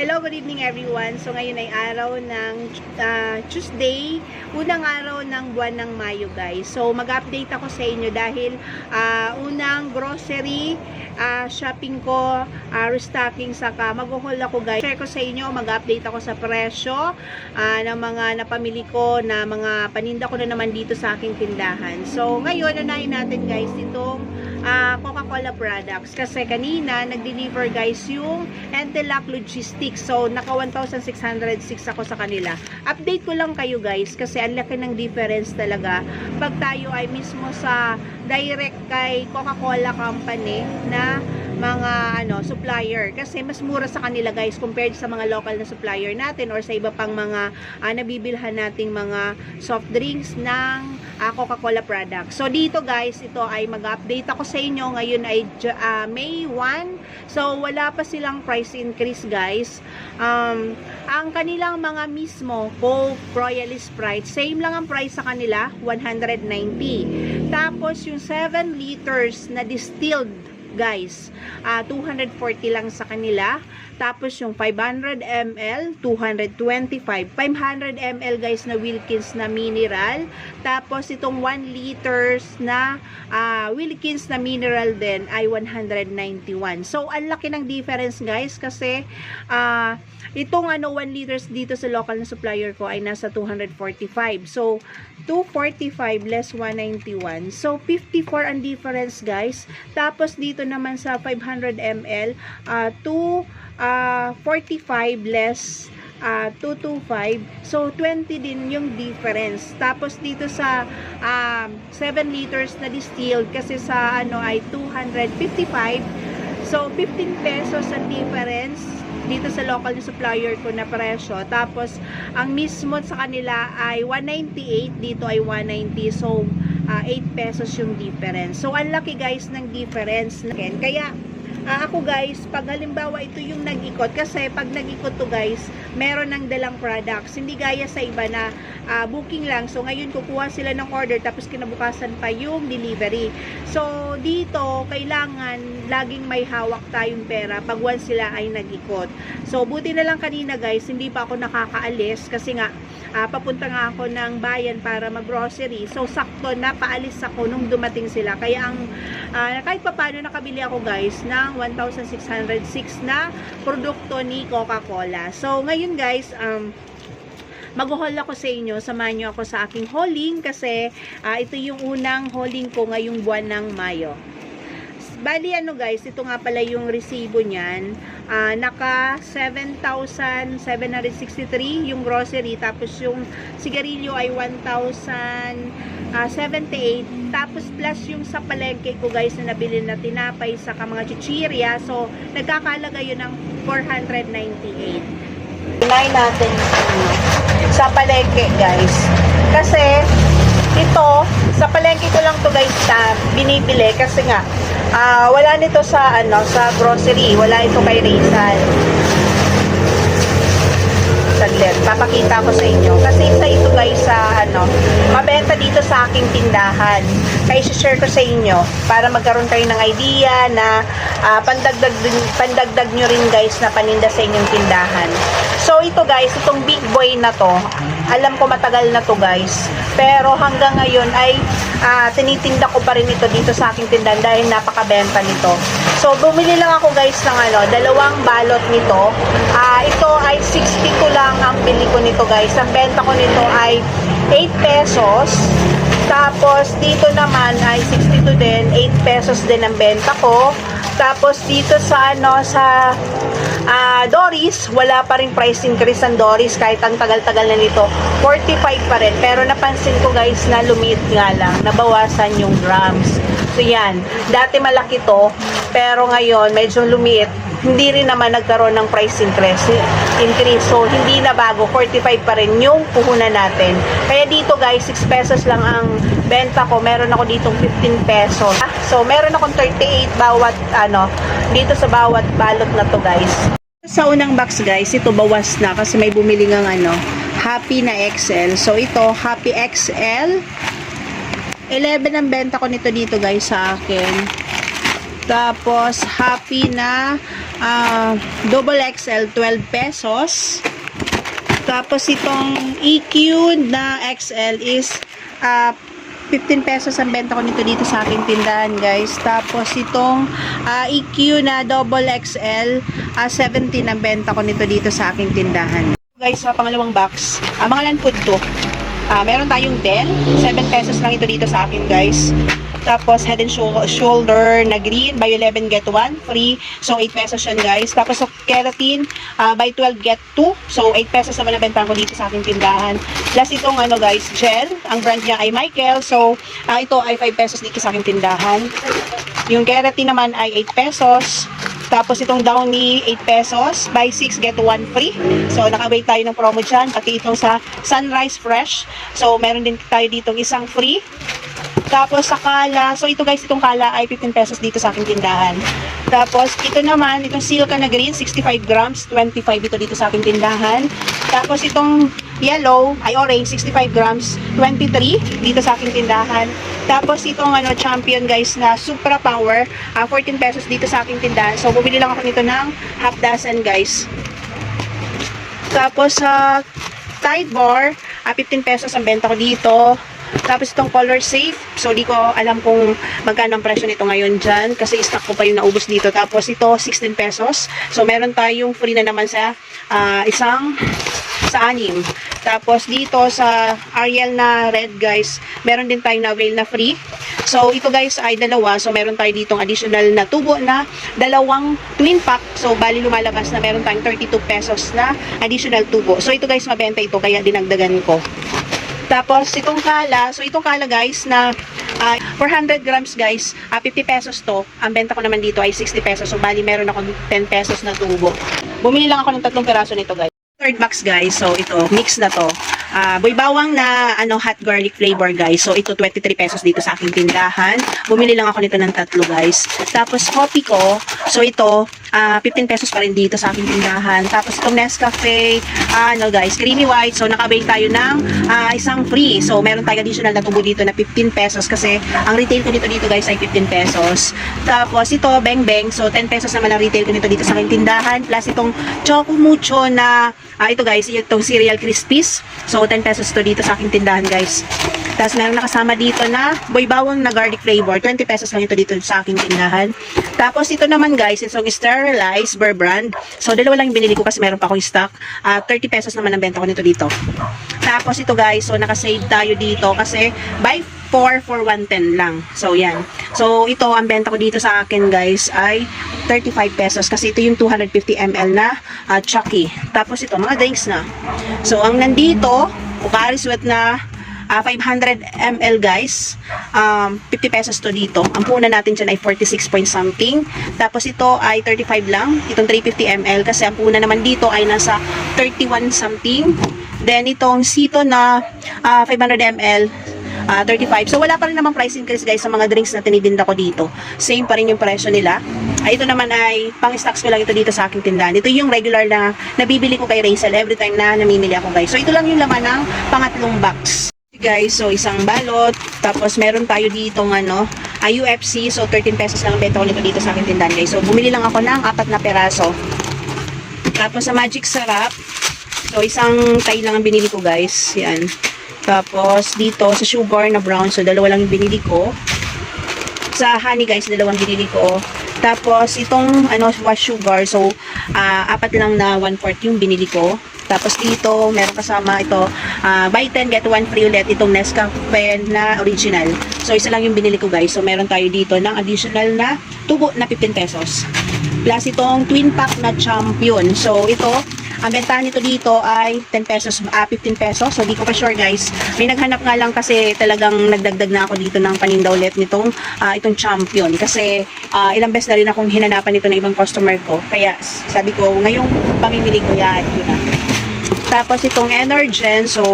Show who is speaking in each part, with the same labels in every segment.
Speaker 1: Hello, good evening everyone. So ngayon ay araw ng ah, Tuesday, unang araw ng buwan ng Mayo guys. So mag-update ako sa inyo dahil ah, unang grocery ah, shopping ko, ah, restocking saka mag-haul ako guys. Share ko sa inyo, mag-update ako sa presyo ah, ng mga napamili ko na mga paninda ko na naman dito sa aking tindahan. So ngayon, unahin natin guys itong ah, Coca-Cola products kasi kanina nag-deliver guys yung Enteloc Logistics. So, naka 1,606 ako sa kanila. Update ko lang kayo guys kasi ang laki ng difference talaga pag tayo ay mismo sa direct kay Coca-Cola Company na mga ano supplier kasi mas mura sa kanila guys compared sa mga local na supplier natin or sa iba pang mga ah, nabibilhan nating mga soft drinks ng ah, Coca-Cola products. So dito guys, ito ay mag-update ako sa inyo. Ngayon ay ah, May 1. So wala pa silang price increase guys. Um, ang kanilang mga mismo Coke, Royal Sprite, same lang ang price sa kanila, 190. Tapos yung 7 liters na distilled guys, ah 240 lang sa kanila. Tapos yung 500 ml, 225. 500 ml guys na Wilkins na mineral. Tapos itong 1 liters na ah, Wilkins na mineral din ay 191. So ang laki ng difference guys kasi ah, itong ano 1 liters dito sa local na supplier ko ay nasa 245. So 245 less 191. So 54 ang difference guys. Tapos dito naman sa 500 ml, ah 2 ah, 45 less ah, 225. So, 20 din yung difference. Tapos, dito sa um, 7 liters na distilled, kasi sa ano ay 255. So, 15 pesos ang difference dito sa local na supplier ko na presyo. Tapos, ang mismo sa kanila ay 198, dito ay 190. So, ah, 8 pesos yung difference. So, ang laki guys ng difference. Kaya, Ah, ako guys, pag halimbawa ito yung nag-ikot, kasi pag nag-ikot to guys, meron ng dalang products. Hindi gaya sa iba na ah, booking lang. So ngayon kukuha sila ng order tapos kinabukasan pa yung delivery. So dito, kailangan laging may hawak tayong pera pag once sila ay nag-ikot. So buti na lang kanina guys, hindi pa ako nakakaalis kasi nga ah, papunta nga ako ng bayan para mag-grocery. So, sakto na paalis ako nung dumating sila. Kaya ang, ah, kahit pa paano nakabili ako guys ng 1,606 na produkto ni Coca-Cola. So, ngayon guys, um, mag-haul ako sa inyo. Samahan nyo ako sa aking hauling kasi ah, ito yung unang hauling ko ngayong buwan ng Mayo. Bali ano guys, ito nga pala yung resibo niyan. Ah, naka 7,763 yung grocery tapos yung sigarilyo ay 1,078 tapos plus yung sa palengke ko guys na nabili na tinapay sa mga chichirya. So nagkakalaga yun ng 498 Hinay natin ano, sa palengke guys. Kasi ito sa palengke ko lang to guys sa binibili kasi nga ah, wala nito sa ano sa grocery wala ito kay Rizal saglit. Papakita ko sa inyo. Kasi isa ito guys sa ano, mabenta dito sa aking tindahan. Kaya share ko sa inyo para magkaroon kayo ng idea na ah, pandagdag, pandagdag nyo rin guys na paninda sa inyong tindahan. So ito guys, itong big boy na to, alam ko matagal na to guys. Pero hanggang ngayon ay ah, tinitinda ko pa rin ito dito sa aking tindahan dahil napakabenta nito. So bumili lang ako guys ng ano, dalawang balot nito. Ah, ito ay 62 lang ang bili ko nito guys. Ang benta ko nito ay 8 pesos. Tapos dito naman ay 62 din, 8 pesos din ang benta ko. Tapos dito sa ano sa ah, Doris, wala pa rin price increase ang Doris kahit ang tagal-tagal na nito. 45 pa rin. Pero napansin ko guys na lumiit nga lang, nabawasan yung grams. So yan, dati malaki to, pero ngayon medyo lumiit. Hindi rin naman nagkaroon ng price increase. increase. So hindi na bago, 45 pa rin yung puhunan natin. Kaya dito guys, 6 pesos lang ang benta ko. Meron ako ditong 15 pesos. Ah, So meron akong 38 bawat ano, dito sa bawat balot na to guys. Sa unang box guys, ito bawas na kasi may bumili ng ano, Happy na XL. So ito, Happy XL. 11 ang benta ko nito dito guys sa akin. Tapos, happy na ah, double XL, 12 pesos. Tapos, itong EQ na XL is ah, 15 pesos ang benta ko nito dito sa aking tindahan, guys. Tapos, itong ah, EQ na double XL, ah, 17 ang benta ko nito dito sa aking tindahan. Guys, sa pangalawang box, ah, mga land to. Ah, meron tayong Dell. 7 pesos lang ito dito sa akin, guys. Tapos, head and shou- shoulder na green. Buy 11, get 1. Free. So, 8 pesos yan, guys. Tapos, sa keratin, ah, buy 12, get 2. So, 8 pesos naman ang bentahan ko dito sa aking tindahan. Plus, itong, ano, guys, gel. Ang brand niya ay Michael. So, ah, ito ay 5 pesos dito sa aking tindahan. Yung keratin naman ay 8 pesos. Tapos itong Downy, 8 pesos. Buy 6, get 1 free. So, nakawait tayo ng promo dyan. Pati itong sa Sunrise Fresh. So, meron din tayo ditong isang free. Tapos sa kala, so ito guys, itong kala ay 15 pesos dito sa aking tindahan. Tapos ito naman, itong silka na green, 65 grams, 25 ito dito sa aking tindahan. Tapos itong yellow, ay orange, 65 grams, 23 dito sa aking tindahan. Tapos itong ano, champion guys na Supra Power, ah, 14 pesos dito sa aking tindahan. So bumili lang ako nito ng half dozen guys. Tapos sa Tide Bar, ah, 15 pesos ang benta ko dito. Tapos itong color safe. So, di ko alam kung magkano ang presyo nito ngayon dyan. Kasi stock ko pa yung naubos dito. Tapos ito, 16 pesos. So, meron tayong free na naman sa ah, isang sa anim. Tapos dito sa Ariel na red guys, meron din tayong na-avail na free. So, ito guys ay dalawa. So, meron tayo ditong additional na tubo na dalawang twin pack. So, bali lumalabas na meron tayong 32 pesos na additional tubo. So, ito guys, mabenta ito. Kaya dinagdagan ko. Tapos, itong kala, so itong kala guys na ah, 400 grams guys, ah, 50 pesos to. Ang benta ko naman dito ay 60 pesos. So, bali meron ako 10 pesos na tubo. Bumili lang ako ng tatlong peraso nito guys. Third box guys, so ito, mix na to. Ah, boy bawang na ano hot garlic flavor guys. So ito 23 pesos dito sa aking tindahan. Bumili lang ako nito ng tatlo guys. Tapos coffee ko, so ito ah, 15 pesos pa rin dito sa aking tindahan. Tapos itong Nescafe, ah, ano guys, creamy white. So nakabay tayo ng ah, isang free. So meron tayo additional na tubo dito na 15 pesos kasi ang retail ko dito dito guys ay 15 pesos. Tapos ito Beng Beng, so 10 pesos naman ang retail ko nito dito sa aking tindahan. Plus itong Choco Mucho na ah, ito guys, itong cereal crispies. So 10 pesos to dito sa aking tindahan guys. Tapos meron nakasama dito na boy bawang na garlic flavor. 20 pesos lang ito dito sa aking tindahan. Tapos ito naman guys, itong sterilized Burr brand. So dalawa lang binili ko kasi meron pa akong stock. Ah, 30 pesos naman ang benta ko nito dito. Tapos ito guys, so nakasave tayo dito kasi buy 4 for 110 lang. So yan. So ito ang benta ko dito sa akin guys ay 35 pesos kasi ito yung 250 ml na ah, Chucky. Tapos ito mga drinks na. So ang nandito, Pocari Sweat na ah, 500 ml guys. Um, 50 pesos to dito. Ang puna natin dyan ay 46 point something. Tapos ito ay 35 lang. Itong 350 ml kasi ang puna naman dito ay nasa 31 something. Then itong Sito na ah, 500 ml ah, 35. So wala pa rin naman price increase guys sa mga drinks na tinibinda ko dito. Same pa rin yung presyo nila. Ay, ito naman ay pang stocks ko lang ito dito sa aking tindahan. Ito yung regular na nabibili ko kay Rachel every time na namimili ako guys. So ito lang yung laman ng pangatlong box. Guys, so isang balot. Tapos meron tayo dito ng ano, ah, UFC. So 13 pesos lang ang ko nito dito sa aking tindahan guys. So bumili lang ako ng apat na peraso. Tapos sa Magic Sarap, so isang tay lang ang binili ko guys. Yan. Tapos dito sa sugar na brown, so dalawa lang yung binili ko. Sa honey guys, dalawang binili ko. Tapos itong ano wash sugar, so ah, apat lang na 1 4 yung binili ko. Tapos dito, meron kasama ito, ah, buy 10 get 1 free ulit itong Nescafe na original. So isa lang yung binili ko guys. So meron tayo dito ng additional na tubo na 15 pesos. Plus itong twin pack na champion. So ito, ang bentahan nito dito ay 10 pesos, ah, 15 pesos. So, di ko pa sure guys. May naghanap nga lang kasi talagang nagdagdag na ako dito ng paninda ulit nitong ah, itong champion. Kasi ah, ilang beses na rin akong hinanapan nito ng ibang customer ko. Kaya sabi ko, ngayong pamimili ko yan. Ito na. Tapos itong Energen, so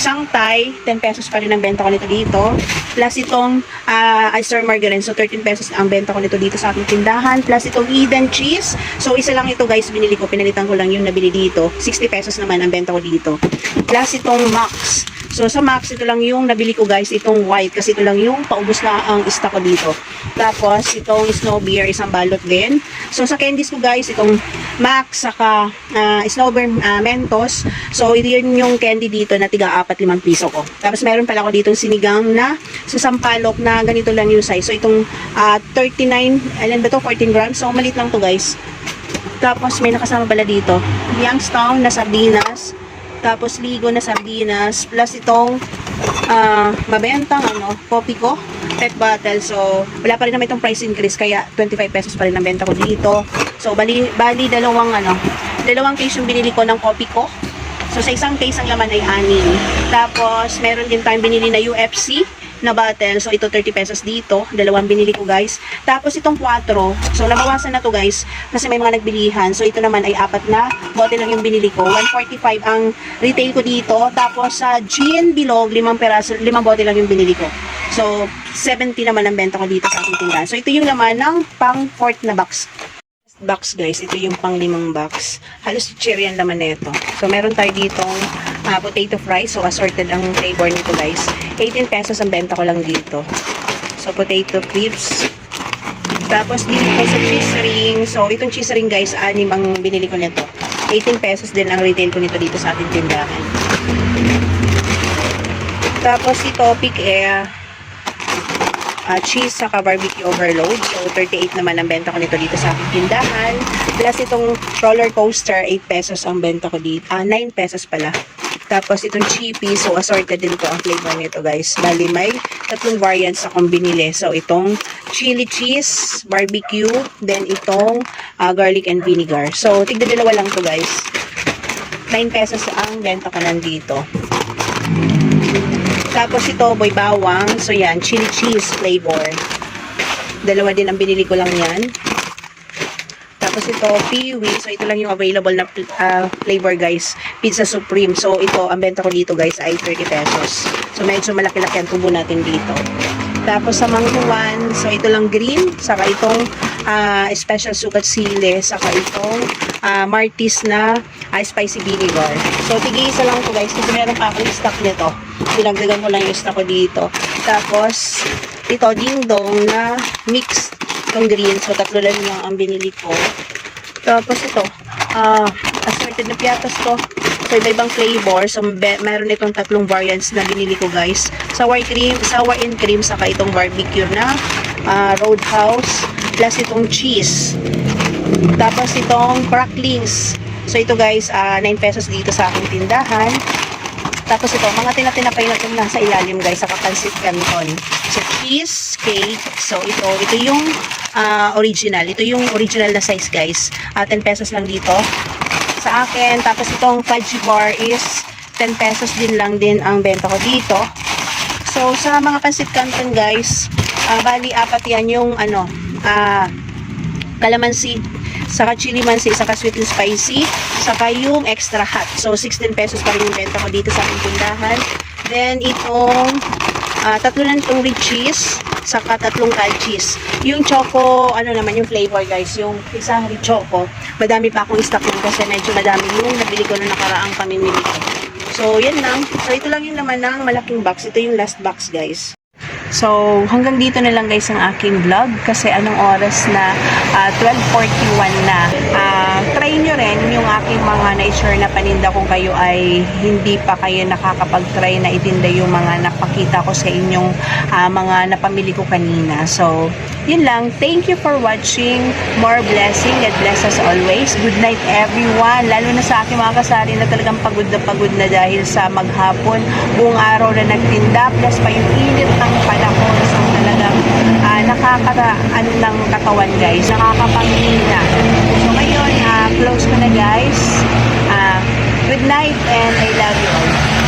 Speaker 1: isang Thai, 10 pesos pa rin ang benta ko nito dito. Plus itong uh, Oyster Margarine, so 13 pesos ang benta ko nito dito sa aking tindahan. Plus itong Eden Cheese, so isa lang ito guys, binili ko, pinalitan ko lang yung nabili dito. 60 pesos naman ang benta ko dito. Plus itong Max, So sa Max, ito lang yung nabili ko guys, itong white kasi ito lang yung paubos na ang stock ko dito. Tapos itong snow beer, isang balot din. So sa candies ko guys, itong Max, saka uh, snow beer ah, Mentos. So yun yung candy dito na tiga 4-5 piso ko. Tapos meron pala ako ditong sinigang na sa sampalok na ganito lang yung size. So itong ah, 39, ilan ba to? 14 grams. So maliit lang to guys. Tapos may nakasama pala dito. Youngstown na sardinas. Tapos ligo na sardinas. Plus itong ah, mabentang ano, kopi ko. Pet bottle. So, wala pa rin naman itong price increase. Kaya 25 pesos pa rin ang benta ko dito. So, bali, bali dalawang ano, dalawang case yung binili ko ng kopi ko. So, sa isang case ang laman ay anin. Tapos, meron din tayong binili na UFC na bottle. So, ito 30 pesos dito. Dalawang binili ko, guys. Tapos, itong 4. So, nabawasan na to, guys. Kasi may mga nagbilihan. So, ito naman ay apat na bottle lang yung binili ko. 145 ang retail ko dito. Tapos, sa gin bilog, limang peraso, limang bottle lang yung binili ko. So, 70 naman ang benta ko dito sa aking tindahan. So, ito yung laman ng pang fourth na box box guys. Ito yung pang limang box. Halos cherry ang laman nito. So, meron tayo ditong ah, potato fries. So, assorted ang flavor nito guys. 18 pesos ang benta ko lang dito. So, potato crisps. Tapos, dito sa cheese ring. So, itong cheese ring guys, anim ang binili ko nito. 18 pesos din ang retail ko nito dito sa ating tindahan. Tapos, ito, pick air uh, cheese saka barbecue overload. So, 38 naman ang benta ko nito dito sa aking tindahan. Plus, itong roller coaster, 8 pesos ang benta ko dito. Ah, 9 pesos pala. Tapos, itong chippy. So, assorted din po ang flavor nito, guys. Bali, may tatlong variants akong binili. So, itong chili cheese, barbecue, then itong ah, garlic and vinegar. So, tigda dalawa lang to guys. 9 pesos ang benta ko nandito. Tapos ito, boy bawang. So yan, chili cheese flavor. Dalawa din ang binili ko lang yan. Tapos ito, piwi. So ito lang yung available na uh, flavor guys. Pizza Supreme. So ito, ang benta ko dito guys ay 30 pesos. So medyo malaki-laki ang tubo natin dito. Tapos sa mangkuwan, so ito lang green, saka itong ah, special sukat sile, saka itong ah, Martis na ah, spicy vinegar. So tig-isa lang to guys, kasi meron pa akong stock nito. Dinagdagan ko lang yung stock ko dito. Tapos ito dingdong na mixed itong green, so tatlo lang yung ang binili ko. Tapos ito, ah, assorted na piatas to. So, iba-ibang flavor. So, meron itong tatlong variants na binili ko, guys. Sour cream, sour and cream, saka itong barbecue na ah, roadhouse, plus itong cheese. Tapos itong cracklings. So, ito guys, ah, 9 pesos dito sa aking tindahan. Tapos ito, mga tinatinapay na itong nasa ilalim guys, sa kapansit canton. So, cheese cake. So, ito, ito yung ah, original. Ito yung original na size guys. Ah, 10 pesos lang dito sa akin. Tapos itong fudge bar is 10 pesos din lang din ang benta ko dito. So, sa mga pansit canton guys, ah, bali apat yan yung ano, ah, calamansi, saka chili mansi, saka sweet and spicy, saka yung extra hot. So, 16 pesos pa rin yung benta ko dito sa aking tindahan. Then, itong ah, tatlo lang itong red cheese, saka tatlong cal cheese. Yung choco, ano naman yung flavor guys, yung isang red choco. Madami pa akong stock nun kasi medyo madami yung nabili ko na nakaraang pamimili ko. So, yan lang. So, ito lang yung naman ng malaking box. Ito yung last box guys. So, hanggang dito na lang guys ang aking vlog kasi anong oras na ah, 12.41 na. Ah, try nyo rin yung aking mga na-share na paninda kung kayo ay hindi pa kayo nakakapag-try na itinda yung mga napakita ko sa inyong ah, mga napamili ko kanina. So, yun lang. Thank you for watching. More blessing. God bless us always. Good night everyone. Lalo na sa aking mga kasari na talagang pagod na pagod na dahil sa maghapon. Buong araw na nagtinda. Plus pa yung init ng panahon. So talagang ah, uh, nakakata ano ng katawan guys. Nakakapangina. So ngayon, uh, close ko na guys. Uh, good night and I love you all.